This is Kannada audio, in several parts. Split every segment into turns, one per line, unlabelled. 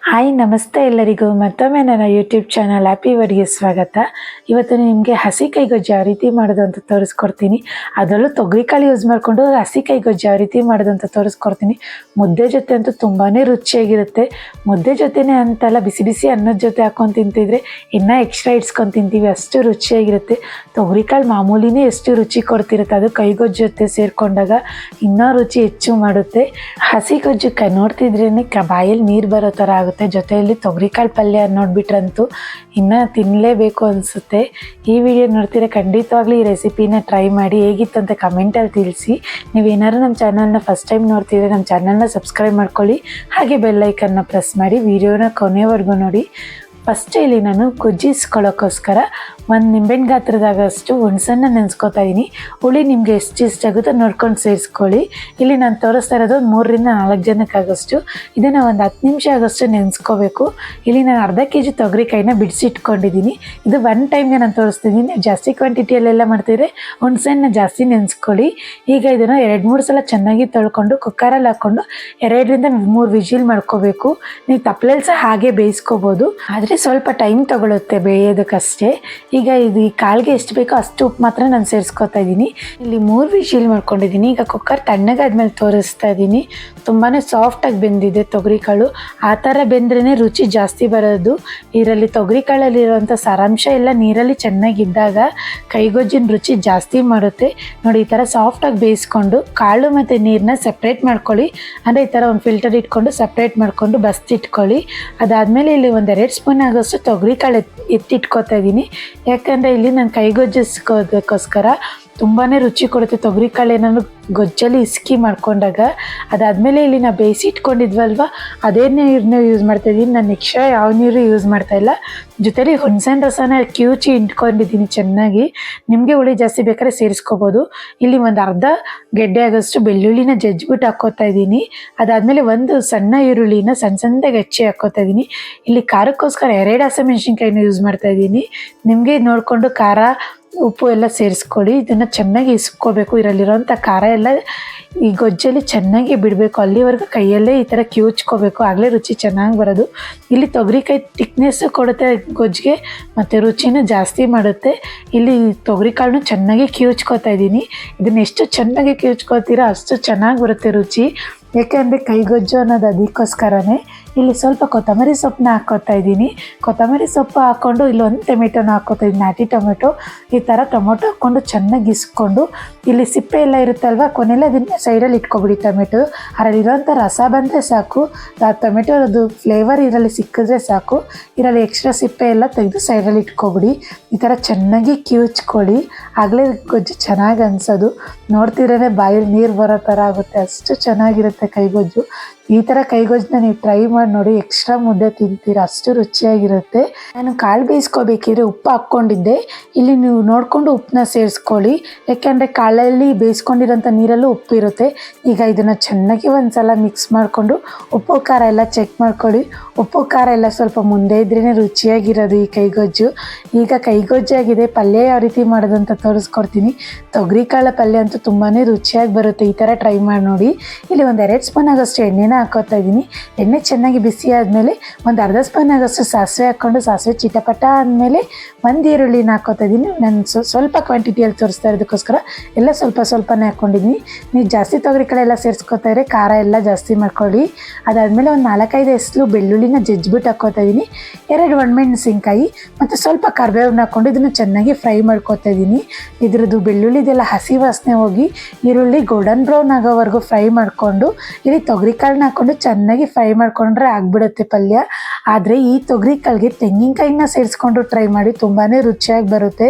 ಹಾಯ್, ನಮಸ್ತೆ ಎಲ್ಲರಿಗೂ. ಮತ್ತೊಮ್ಮೆ ನನ್ನ ಯೂಟ್ಯೂಬ್ ಚಾನಲ್ ಹ್ಯಾಪಿ ವರ್ಡ್ಗೆ ಸ್ವಾಗತ. ಇವತ್ತು ನಿಮಗೆ ಹಸಿ ಕೈಗೊಜ್ಜು ಯಾವ ರೀತಿ ಮಾಡೋದು ಅಂತ ತೋರಿಸ್ಕೊಡ್ತೀನಿ. ಅದರಲ್ಲೂ ತೊಗರಿಕಾಳು ಯೂಸ್ ಮಾಡಿಕೊಂಡು ಹಸಿ ಕೈಗೊಜ್ಜು ಯಾವ ರೀತಿ ಮಾಡೋದು ಅಂತ ತೋರಿಸ್ಕೊಡ್ತೀನಿ. ಮುದ್ದೆ ಜೊತೆ ಅಂತೂ ತುಂಬಾ ರುಚಿಯಾಗಿರುತ್ತೆ. ಮುದ್ದೆ ಜೊತೆನೇ ಅಂತಲ್ಲ, ಬಿಸಿ ಬಿಸಿ ಅನ್ನದ ಜೊತೆ ಹಾಕೊಂಡು ತಿಂತಿದ್ರೆ ಇನ್ನೂ ಎಕ್ಸ್ಟ್ರಾ ಇಡ್ಸ್ಕೊಂಡು ತಿಂತೀವಿ, ಅಷ್ಟು ರುಚಿಯಾಗಿರುತ್ತೆ. ತೊಗರಿಕಾಳು ಮಾಮೂಲಿನೇ ಎಷ್ಟು ರುಚಿ ಕೊಡ್ತಿರುತ್ತೆ, ಅದು ಕೈಗೊಜ್ಜು ಜೊತೆ ಸೇರಿಕೊಂಡಾಗ ಇನ್ನೂ ರುಚಿ ಹೆಚ್ಚು ಮಾಡುತ್ತೆ. ಹಸಿ ಗೊಜ್ಜು ಕ ನೋಡ್ತಿದ್ರೇ ಕ, ಬಾಯಲ್ಲಿ ನೀರು ಬರೋ ಥರ ಆಗುತ್ತೆ. ಜೊತೆಯಲ್ಲಿ ತೊಗರಿಕಾಳು ಪಲ್ಯ ನೋಡಿಬಿಟ್ರಂತೂ ಇನ್ನೂ ತಿನ್ನಲೇಬೇಕು ಅನಿಸುತ್ತೆ. ಈ ವಿಡಿಯೋ ನೋಡ್ತೀರಾ ಖಂಡಿತವಾಗ್ಲೂ ಈ ರೆಸಿಪಿನ ಟ್ರೈ ಮಾಡಿ. ಹೇಗಿತ್ತು ಅಂತ ಕಮೆಂಟಲ್ಲಿ ತಿಳಿಸಿ. ನೀವೇನಾದ್ರು ನಮ್ಮ ಚಾನಲ್ನ ಫಸ್ಟ್ ಟೈಮ್ ನೋಡ್ತೀರ ನಮ್ಮ ಚಾನಲ್ನ ಸಬ್ಸ್ಕ್ರೈಬ್ ಮಾಡ್ಕೊಳ್ಳಿ. ಹಾಗೆ ಬೆಲ್ಲೈಕನ್ನ ಪ್ರೆಸ್ ಮಾಡಿ. ವಿಡಿಯೋನ ಕೊನೆವರೆಗೂ ನೋಡಿ. ಫಸ್ಟ್ ಇಲ್ಲಿ ನಾನು ಕುಜ್ಜಿಸ್ಕೊಳ್ಳೋಕ್ಕೋಸ್ಕರ ಒಂದು ನಿಂಬೆಹಣ್ಣು ಗಾತ್ರದಾಗಷ್ಟು ಹುಣಸನ್ನ ನೆನೆಸ್ಕೊತಾ ಇದ್ದೀನಿ ಹುಳಿ ನಿಮಗೆ ಎಷ್ಟು ಇಷ್ಟ ಆಗುತ್ತೋ ನೋಡ್ಕೊಂಡು ಸೇರಿಸ್ಕೊಳ್ಳಿ. ಇಲ್ಲಿ ನಾನು ತೋರಿಸ್ತಾ ಇರೋದು ಮೂರರಿಂದ ನಾಲ್ಕು ಜನಕ್ಕಾಗಷ್ಟು. ಇದನ್ನು ಒಂದು ಹತ್ತು ನಿಮಿಷ ಆಗೋಷ್ಟು ನೆನೆಸ್ಕೋಬೇಕು. ಇಲ್ಲಿ ನಾನು ಅರ್ಧ ಕೆ ಜಿ ತೊಗರಿಕಾಯಿನ ಬಿಡಿಸಿಟ್ಕೊಂಡಿದ್ದೀನಿ ಇದು ಒನ್ ಟೈಮ್ಗೆ ನಾನು ತೋರಿಸ್ತಿದ್ದೀನಿ ಜಾಸ್ತಿ ಕ್ವಾಂಟಿಟಿಯಲ್ಲೆಲ್ಲ ಮಾಡ್ತಿದ್ರೆ ಹುಣಸೆಹಣ್ಣ ಜಾಸ್ತಿ ನೆನೆಸ್ಕೊಳ್ಳಿ. ಈಗ ಇದನ್ನು ಎರಡು ಮೂರು ಸಲ ಚೆನ್ನಾಗಿ ತೊಳ್ಕೊಂಡು ಕುಕ್ಕರಲ್ಲಿ ಹಾಕ್ಕೊಂಡು ಎರಡರಿಂದ ಮೂರು ವಿಜಿಲ್ ಮಾಡ್ಕೋಬೇಕು. ನೀವು ತಪ್ಪಲೆಲ್ಲಿ ಸಹ ಹಾಗೆ ಬೇಯಿಸ್ಕೋಬೋದು. ಆದರೆ ಸ್ವಲ್ಪ ಟೈಮ್ ತೊಗೊಳುತ್ತೆ ಬೇಯೋದಕ್ಕಷ್ಟೇ. ಈಗ ಇದು ಈ ಕಾಳಿಗೆ ಎಷ್ಟು ಬೇಕೋ ಅಷ್ಟು ಉಪ್ಪು ಮಾತ್ರ ನಾನು ಸೇರಿಸ್ಕೊತಾ ಇದ್ದೀನಿ. ಇಲ್ಲಿ ಮೂರು ವಿಶೀಲ್ ಮಾಡ್ಕೊಂಡಿದ್ದೀನಿ. ಈಗ ಕುಕ್ಕರ್ ತಣ್ಣಗಾದ್ಮೇಲೆ ತೋರಿಸ್ತಾ ಇದ್ದೀನಿ. ತುಂಬಾ ಸಾಫ್ಟಾಗಿ ಬೆಂದಿದೆ ತೊಗರಿಕಾಳು. ಆ ಥರ ಬೆಂದ್ರೇ ರುಚಿ ಜಾಸ್ತಿ ಬರೋದು. ಇದರಲ್ಲಿ ತೊಗರಿಕಾಳಲ್ಲಿರುವಂಥ ಸಾರಾಂಶ ಎಲ್ಲ ನೀರಲ್ಲಿ ಚೆನ್ನಾಗಿದ್ದಾಗ ಕೈಗೊಜ್ಜಿನ ರುಚಿ ಜಾಸ್ತಿ ಮಾಡುತ್ತೆ. ನೋಡಿ, ಈ ಥರ ಸಾಫ್ಟಾಗಿ ಬೇಯಿಸ್ಕೊಂಡು ಕಾಳು ಮತ್ತು ನೀರನ್ನ ಸಪ್ರೇಟ್ ಮಾಡ್ಕೊಳ್ಳಿ. ಅಂದರೆ ಈ ಥರ ಒಂದು ಫಿಲ್ಟರ್ ಇಟ್ಕೊಂಡು ಸಪ್ರೇಟ್ ಮಾಡಿಕೊಂಡು ಬಸ್ತಿಟ್ಕೊಳ್ಳಿ. ಅದಾದಮೇಲೆ ಇಲ್ಲಿ ಒಂದು ಎರಡು ಸ್ಪೂನ್ ಆಗೋಷ್ಟು ತೊಗರಿ ಕಾಳು ಎತ್ತಿಟ್ಕೋತಾ ಇದ್ದೀನಿ ಯಾಕಂದರೆ ಇಲ್ಲಿ ನಾನು ಕೈಗೊಜ್ಜಿಸ್ಕೋದಕ್ಕೋಸ್ಕರ ತುಂಬಾ ರುಚಿ ಕೊಡುತ್ತೆ. ತೊಗರಿಕಾಳು ಗೊಜ್ಜಲ್ಲಿ ಇಸ್ಕಿ ಮಾಡ್ಕೊಂಡಾಗ ಅದಾದಮೇಲೆ ಇಲ್ಲಿ ನಾವು ಬೇಯಿಸಿ ಇಟ್ಕೊಂಡಿದ್ವಲ್ವ? ಅದೇ ನೀರನ್ನ ಯೂಸ್ ಮಾಡ್ತಾ ಇದ್ದೀನಿ ನಾನು ಎಕ್ಸ್ಟ್ರಾ ಯಾವ ನೀರು ಯೂಸ್ ಮಾಡ್ತಾ ಇಲ್ಲ. ಜೊತೆಲಿ ಹುಣಸೆಹಣ್ಣು ರಸನ ಕಿವುಚಿ ಇಟ್ಕೊಂಡಿದ್ದೀನಿ ಚೆನ್ನಾಗಿ. ನಿಮಗೆ ಹುಳಿ ಜಾಸ್ತಿ ಬೇಕಾದ್ರೆ ಸೇರಿಸ್ಕೋಬೋದು. ಇಲ್ಲಿ ಒಂದು ಅರ್ಧ ಗೆಡ್ಡೆ ಆಗೋಷ್ಟು ಬೆಳ್ಳುಳ್ಳಿನ ಜಜ್ಜಿಬಿಟ್ಟು ಹಾಕ್ಕೋತಾ ಇದ್ದೀನಿ ಅದಾದಮೇಲೆ ಒಂದು ಸಣ್ಣ ಈರುಳ್ಳಿನ ಸಣ್ಣ ಸಣ್ಣದಾಗಿ ಹೆಚ್ಚಿ ಹಾಕ್ಕೋತಾ ಇದ್ದೀನಿ ಇಲ್ಲಿ ಖಾರಕ್ಕೋಸ್ಕರ ಎರಡು ಹಸಿಮೆಣ್ಸಿನ್ಕಾಯಿನ ಯೂಸ್ ಮಾಡ್ತಾ ಇದ್ದೀನಿ ನಿಮಗೆ ನೋಡಿಕೊಂಡು ಖಾರ ಉಪ್ಪು ಎಲ್ಲ ಸೇರಿಸ್ಕೊಳ್ಳಿ, ಇದನ್ನು ಚೆನ್ನಾಗಿ ಇಸ್ಕೋಬೇಕು. ಇದರಲ್ಲಿರೋಂಥ ಖಾರ ಎಲ್ಲ ಈ ಗೊಜ್ಜಲ್ಲಿ ಚೆನ್ನಾಗಿ ಬಿಡಬೇಕು. ಅಲ್ಲಿವರೆಗೂ ಕೈಯಲ್ಲೇ ಈ ಥರ ಕಿವುಚ್ಕೋಬೇಕು. ಆಗಲೇ ರುಚಿ ಚೆನ್ನಾಗಿ ಬರೋದು. ಇಲ್ಲಿ ತೊಗರಿಕಾಯಿ ತಿಕ್ನೆಸ್ಸು ಕೊಡುತ್ತೆ ಗೊಜ್ಜಿಗೆ, ಮತ್ತು ರುಚಿನೂ ಜಾಸ್ತಿ ಮಾಡುತ್ತೆ. ಇಲ್ಲಿ ತೊಗರಿಕಾಳನ್ನು ಚೆನ್ನಾಗಿ ಕಿವುಚ್ಕೋತಾ ಇದ್ದೀನಿ. ಇದನ್ನು ಎಷ್ಟು ಚೆನ್ನಾಗಿ ಕಿವುಚ್ಕೋತೀರೋ ಅಷ್ಟು ಚೆನ್ನಾಗಿ ಬರುತ್ತೆ ರುಚಿ. ಯಾಕೆಂದರೆ ಕೈಗೊಜ್ಜು ಅನ್ನೋದು ಅದಕ್ಕೋಸ್ಕರನೇ ಇಲ್ಲಿ ಸ್ವಲ್ಪ ಕೊತ್ತಂಬರಿ ಸೊಪ್ಪನ್ನ ಹಾಕ್ಕೋತಾ ಇದ್ದೀನಿ. ಕೊತ್ತಂಬರಿ ಸೊಪ್ಪು ಹಾಕ್ಕೊಂಡು ಇಲ್ಲಿ ಒಂದು ಟೊಮೆಟೊನ ಹಾಕ್ಕೋತಾ ಇದ್ದೀನಿ. ನಾಟಿ ಟೊಮೆಟೊ, ಈ ಥರ ಟೊಮೊಟೊ ಹಾಕ್ಕೊಂಡು ಚೆನ್ನಾಗಿ ಇಸ್ಕೊಂಡು ಇಲ್ಲಿ ಸಿಪ್ಪೆ ಎಲ್ಲ ಇರುತ್ತಲ್ವ, ಕೊನೆಯಲ್ಲಿ ಅದನ್ನ ಸೈಡಲ್ಲಿ ಇಟ್ಕೊಬಿಡಿ ಟೊಮೆಟೊ. ಅದರಲ್ಲಿರೋಂಥ ರಸ ಬಂದರೆ ಸಾಕು, ಆ ಟೊಮೆಟೊದು ಫ್ಲೇವರ್ ಇದರಲ್ಲಿ ಸಿಕ್ಕಿದ್ರೆ ಸಾಕು. ಇದರಲ್ಲಿ ಎಕ್ಸ್ಟ್ರಾ ಸಿಪ್ಪೆ ಎಲ್ಲ ತೆಗೆದು ಸೈಡಲ್ಲಿ ಇಟ್ಕೊಬಿಡಿ. ಈ ಥರ ಚೆನ್ನಾಗಿ ಕಿವುಚ್ಕೊಳ್ಳಿ. ಆಗಲೇ ಗೊಜ್ಜು ಚೆನ್ನಾಗಿ ಅನಿಸೋದು. ನೋಡ್ತಿರೇ ಬಾಯಲ್ಲಿ ನೀರು ಬರೋ ಥರ ಆಗುತ್ತೆ. ಅಷ್ಟು ಚೆನ್ನಾಗಿರುತ್ತೆ. ಕೈಗೊಜ್ಜು. ಈ ಥರ ಕೈಗೊಜ್ಜನ್ನ ನೀವು ಟ್ರೈ ಮಾಡಿ ನೋಡಿ ಎಕ್ಸ್ಟ್ರಾ ಮುದ್ದೆ ತಿಂತೀರ, ಅಷ್ಟು ರುಚಿಯಾಗಿರುತ್ತೆ. ನಾನು ಕಾಳು ಬೇಯಿಸ್ಕೋಬೇಕಿದ್ರೆ ಉಪ್ಪು ಹಾಕ್ಕೊಂಡಿದ್ದೆ. ಇಲ್ಲಿ ನೀವು ನೋಡಿಕೊಂಡು ಉಪ್ಪನ್ನ ಸೇರಿಸ್ಕೊಳ್ಳಿ. ಯಾಕೆಂದರೆ ಕಾಳಲ್ಲಿ ಬೇಯಿಸ್ಕೊಂಡಿರೋಂಥ ನೀರಲ್ಲೂ ಉಪ್ಪು ಇರುತ್ತೆ. ಈಗ ಇದನ್ನು ಚೆನ್ನಾಗಿ ಒಂದು ಸಲ ಮಿಕ್ಸ್ ಮಾಡಿಕೊಂಡು, ಉಪ್ಪು ಖಾರ ಎಲ್ಲ ಚೆಕ್ ಮಾಡ್ಕೊಳ್ಳಿ. ಉಪ್ಪು ಖಾರ ಎಲ್ಲ ಸ್ವಲ್ಪ ಮುಂದೆ ಇದ್ರೇ ರುಚಿಯಾಗಿರೋದು ಈ ಕೈಗೊಜ್ಜು. ಈಗ ಕೈಗೊಜ್ಜಾಗಿದೆ, ಪಲ್ಯ ಯಾವ ರೀತಿ ಮಾಡೋದು ಅಂತ ತೋರಿಸ್ಕೊಡ್ತೀನಿ. ತೊಗರಿಕಾಳ ಪಲ್ಯ ಅಂತೂ ತುಂಬಾ ರುಚಿಯಾಗಿ ಬರುತ್ತೆ. ಈ ಥರ ಟ್ರೈ ಮಾಡಿ ನೋಡಿ. ಇಲ್ಲಿ ಒಂದು ಎರಡು ಸ್ಪೂನ್ ಆಗೋಷ್ಟು ಎಣ್ಣೆನ ಹಾಕೋತಾ ಇದ್ದೀನಿ. ಎಣ್ಣೆ ಚೆನ್ನಾಗಿ ಬಿಸಿ ಆದಮೇಲೆ ಒಂದು ಅರ್ಧ ಸ್ಪೂನ್ ಆಗೋಷ್ಟು ಸಾಸಿವೆ ಹಾಕ್ಕೊಂಡು ಸಾಸಿವೆ ಚಿಟಪಟ ಆದಮೇಲೆ ಒಂದು ಈರುಳ್ಳಿನ ಹಾಕೋತಾ ಇದ್ದೀನಿ. ನಾನು ಸ್ವಲ್ಪ ಕ್ವಾಂಟಿಟಿಯಲ್ಲಿ ತೋರಿಸ್ತಾ ಇರೋದಕ್ಕೋಸ್ಕರ ಎಲ್ಲ ಸ್ವಲ್ಪ ಸ್ವಲ್ಪನೇ ಹಾಕ್ಕೊಂಡಿದ್ದೀನಿ ನೀವು ಜಾಸ್ತಿ ತೊಗರಿಕಾಳು ಎಲ್ಲ ಸೇರಿಸ್ಕೊತಾ ಖಾರ ಎಲ್ಲ ಜಾಸ್ತಿ ಮಾಡ್ಕೊಳ್ಳಿ. ಅದಾದಮೇಲೆ ಒಂದು ನಾಲ್ಕೈದು ಎಸ್ಲು ಬೆಳ್ಳುಳ್ಳಿನ ಜಜ್ಜಿಬಿಟ್ಟು ಹಾಕೋತಾ ಇದ್ದೀನಿ. ಎರಡು ಒಣಮೆಣಸಿನ್ಕಾಯಿ ಮತ್ತು ಸ್ವಲ್ಪ ಕರ್ಬೇವನ್ನ ಹಾಕ್ಕೊಂಡು ಇದನ್ನು ಚೆನ್ನಾಗಿ ಫ್ರೈ ಮಾಡ್ಕೋತಾ ಇದ್ದೀನಿ. ಇದ್ರದ್ದು ಬೆಳ್ಳುಳ್ಳಿದೆಲ್ಲ ಹಸಿ ವಾಸನೆ ಹೋಗಿ ಈರುಳ್ಳಿ ಗೋಲ್ಡನ್ ಬ್ರೌನ್ ಆಗೋವರೆಗೂ ಫ್ರೈ ಮಾಡಿಕೊಂಡು ಇಲ್ಲಿ ತೊಗರಿಕಾಳನ್ನ ಹಾಕ್ಕೊಂಡು ಚೆನ್ನಾಗಿ ಫ್ರೈ ಮಾಡ್ಕೊಂಡ್ರೆ ಆಗಿಬಿಡುತ್ತೆ ಪಲ್ಯ. ಆದರೆ ಈ ತೊಗರಿ ಕಾಳಿಗೆ ತೆಂಗಿನಕಾಯಿನ ಸೇರಿಸ್ಕೊಂಡು ಟ್ರೈ ಮಾಡಿ ತುಂಬಾ ರುಚಿಯಾಗಿ ಬರುತ್ತೆ.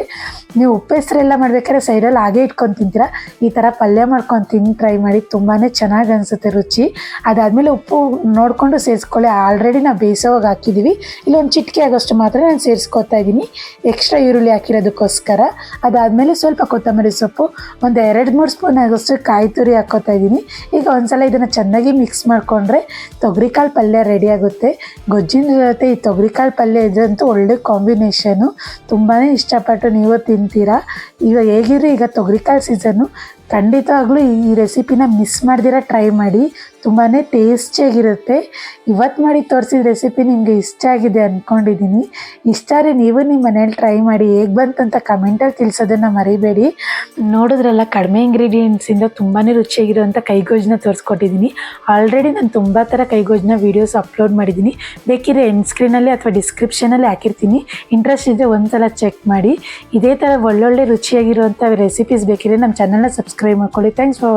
ನೀವು ಉಪ್ಪು ಹೆಸರೆಲ್ಲ ಮಾಡ್ಬೇಕಾದ್ರೆ ಸೈಡಲ್ಲಿ ಹಾಗೆ ಇಟ್ಕೊಂಡು ತಿಂತೀರಾ. ಈ ಥರ ಪಲ್ಯ ಮಾಡ್ಕೊಂಡು ತಿಂದು ಟ್ರೈ ಮಾಡಿ ತುಂಬಾ ಚೆನ್ನಾಗಿ ಅನಿಸುತ್ತೆ ರುಚಿ. ಅದಾದಮೇಲೆ ಉಪ್ಪು ನೋಡಿಕೊಂಡು ಸೇರಿಸ್ಕೊಳ್ಳಿ. ಆಲ್ರೆಡಿ ನಾವು ಬೇಯಿಸೋವಾಗ ಹಾಕಿದ್ದೀವಿ ಇಲ್ಲಿ ಒಂದು ಚಿಟಿಕೆ ಆಗೋಷ್ಟು ಮಾತ್ರ ನಾನು ಸೇರಿಸ್ಕೊತಾ ಇದ್ದೀನಿ ಎಕ್ಸ್ಟ್ರಾ ಈರುಳ್ಳಿ ಹಾಕಿರೋದಕ್ಕೋಸ್ಕರ. ಅದಾದಮೇಲೆ ಸ್ವಲ್ಪ ಕೊತ್ತಂಬರಿ ಸೊಪ್ಪು. ಒಂದು ಎರಡು, ಮೂರು ಸ್ಪೂನ್ ಆಗೋಷ್ಟು ಕಾಯಿ ತುರಿ ಹಾಕೋತಾ ಇದ್ದೀನಿ ಈಗ ಒಂದ್ಸಲ ಇದನ್ನು ಚೆನ್ನಾಗಿ ಮಿಕ್ಸ್ ಮಾಡಿಕೊಂಡ್ರೆ ತೊಗರಿಕಾಳು ಪಲ್ಯ ರೆಡಿ ಆಗುತ್ತೆ. ಗೊಜ್ಜಿನ ಜೊತೆ ಈ ತೊಗರಿಕಾಳು ಪಲ್ಯ ಇದ್ರಂತೂ ಒಳ್ಳೆ ಕಾಂಬಿನೇಷನು ತುಂಬಾ ಇಷ್ಟಪಟ್ಟು ನೀವು ತಿಂತೀರಾ. ಈಗ ಹೇಗಿರು ಈಗ ತೊಗರಿಕಾಳು ಸೀಸನ್ನು ಖಂಡಿತವಾಗ್ಲೂ ಈ ರೆಸಿಪಿನ ಮಿಸ್ ಮಾಡ್ದಿರ ಟ್ರೈ ಮಾಡಿ. ತುಂಬಾ ಟೇಸ್ಟಿಯಾಗಿರುತ್ತೆ ಇವತ್ತು ಮಾಡಿ ತೋರಿಸಿದ ರೆಸಿಪಿ ನಿಮಗೆ ಇಷ್ಟ ಆಗಿದೆ ಅಂದ್ಕೊಂಡಿದ್ದೀನಿ ಇಷ್ಟ ಆದರೆ ನೀವು ನಿಮ್ಮ ಮನೇಲಿ ಟ್ರೈ ಮಾಡಿ. ಹೇಗೆ ಬಂತಂತ ಕಮೆಂಟಲ್ಲಿ ತಿಳಿಸೋದನ್ನು ಮರಿಬೇಡಿ. ನೋಡಿದ್ರಲ್ಲ ಕಡಿಮೆ ಇಂಗ್ರೀಡಿಯೆಂಟ್ಸಿಂದ ತುಂಬಾ ರುಚಿಯಾಗಿರುವಂಥ ಕೈಗೋಜನ್ನ ತೋರಿಸ್ಕೊಟ್ಟಿದ್ದೀನಿ ಆಲ್ರೆಡಿ ನಾನು ತುಂಬ ಥರ ಕೈಗೋಜನ್ನ ವೀಡಿಯೋಸ್ ಅಪ್ಲೋಡ್ ಮಾಡಿದ್ದೀನಿ ಬೇಕಿದ್ರೆ ಎಂಡ್ ಸ್ಕ್ರೀನಲ್ಲಿ ಅಥವಾ ಡಿಸ್ಕ್ರಿಪ್ಷನಲ್ಲಿ ಹಾಕಿರ್ತೀನಿ. ಇಂಟ್ರೆಸ್ಟ್ ಇದ್ದರೆ ಒಂದ್ಸಲ ಚೆಕ್ ಮಾಡಿ. ಇದೇ ಥರ ಒಳ್ಳೊಳ್ಳೆ ರುಚಿಯಾಗಿರುವಂಥ ರೆಸಿಪೀಸ್ ಬೇಕಿದ್ರೆ ನಮ್ಮ ಚಾನಲ್ನ ಸಬ್ಸ್ಕ್ರೈಬ್ ಮಾಡ್ಕೊಳ್ಳಿ ಥ್ಯಾಂಕ್ಸ್ ಫಾರ್